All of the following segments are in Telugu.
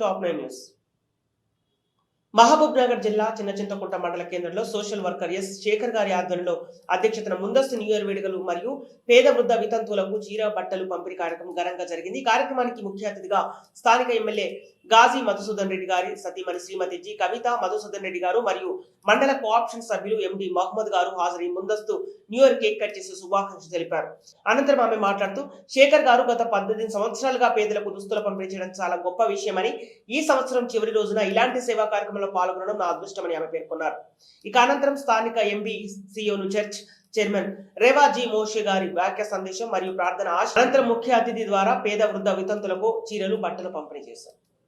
Top nine news. Mahabub Nagar జిల్లా చిన్న చింతకుంట మండల కేంద్రంలో సోషల్ వర్కర్ ఎస్ శేఖర్ గారి ఆధ్వర్యంలో అధ్యక్షతన ముందస్తు న్యూ ఇయర్ వేడుకలు మరియు పేద వృద్ధ వితంతువులకు చీర బట్టలు పంపిణీ కార్యక్రమం ఘనంగా జరిగింది. ఈ కార్యక్రమానికి ముఖ్య అతిథిగా స్థానిక ఎమ్మెల్యే గాజీ మధుసూదన్ రెడ్డి గారి సతీమణి శ్రీమతి జి కవిత మధుసూదన్ రెడ్డి గారు మరియు మండల కోఆప్షన్ సభ్యులు ఎండి మహమ్మద్ గారు హాజరై ముందస్తు న్యూ ఇయర్ కేక్ కట్ చేసి శుభాకాంక్షలు తెలిపారు. అనంతరం ఆమె మాట్లాడుతూ శేఖర్ గారు గత పద్దెనిమిది సంవత్సరాలుగా పేదలకు దుస్తులు పంపిణీ చేయడం చాలా గొప్ప విషయమని ఈ సంవత్సరం చివరి రోజున ఇలాంటి సేవా కార్యక్రమంలో పాల్గొనడం నా అదృష్టమని ఆమె పేర్కొన్నారు. ఇక అనంతరం స్థానిక M B Zion church chairman Rewa జీ మోషే గారి వాక్య సందేశం మరియు ప్రార్థన ఆశ అనంతరం ముఖ్య అతిథి ద్వారా పేద వృద్ధ వితంతులకు చీరలు బట్టలు పంపిణీ చేశారు.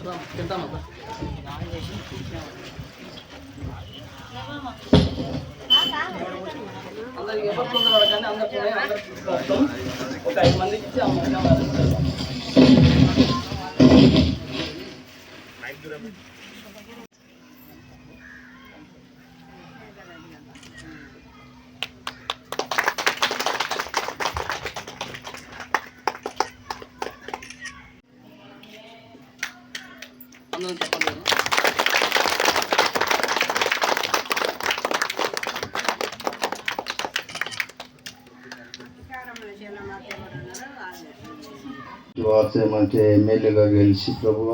యశ్వంత్ అందరికి ఎవరు ఒక ఐదు మందికి ఇచ్చి అమ్మ మొత్తం చెప్పలేదు వార్త మంచి ఎమ్మెల్యేగా గెలిచి ప్రభు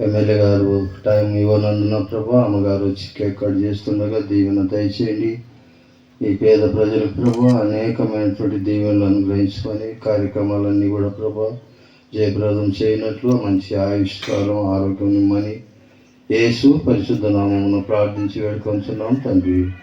ఎమ్మెల్యే గారు టైం ఇవ్వనందున ప్రభు అమ్మగారు వచ్చి కేక్ కట్ చేస్తుండగా దీవెన దయచేయండి. ఈ పేద ప్రజలకు ప్రభు అనేకమైనటువంటి దీవెనలు అనుగ్రహించుకొని కార్యక్రమాలన్నీ కూడా ప్రభు జయప్రదం చేయనట్లు మంచి ఆయుష్కాలం ఆరోగ్యం ఇమ్మని యేసు పరిశుద్ధ నామమును ప్రార్థించి వేడుకొంచున్నాం తండ్రి.